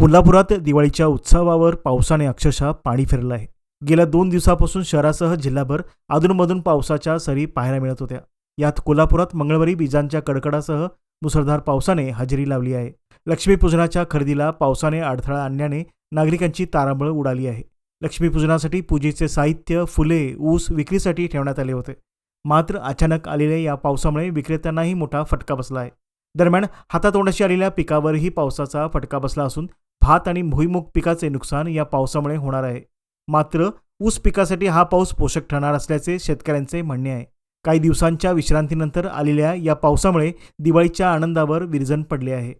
कोल्हापुरात दिवाळीच्या उत्सवावर पावसाने अक्षरशः पाणी फिरलं आहे. गेल्या दोन दिवसापासून शहरासह जिल्हाभर अधूनमधून पावसाच्या सरी पाहायला मिळत होत्या. यात कोल्हापुरात मंगळवारी विजांच्या कडकडासह मुसळधार पावसाने हजेरी लावली आहे. लक्ष्मीपूजनाच्या खरेदीला पावसाने अडथळा आणल्याने नागरिकांची तारांबळ उडाली आहे. लक्ष्मीपूजनासाठी पूजेचे साहित्य फुले ऊस विक्रीसाठी ठेवण्यात आले होते. मात्र अचानक आलेल्या या पावसामुळे विक्रेत्यांनाही मोठा फटका बसला आहे. दरम्यान हातातोंडाशी आलेल्या पिकावरही पावसाचा फटका बसला असून भात आणि भुईमुग पिकाचे नुकसान या पावसामुळे होणार आहे. मात्र ऊस पिकासाठी हा पाऊस पोषक ठरणार असल्याचे शेतकऱ्यांचे म्हणणे आहे. काही दिवसांच्या विश्रांतीनंतर आलेल्या या पावसामुळे दिवाळीच्या आनंदावर विरजन पडले आहे.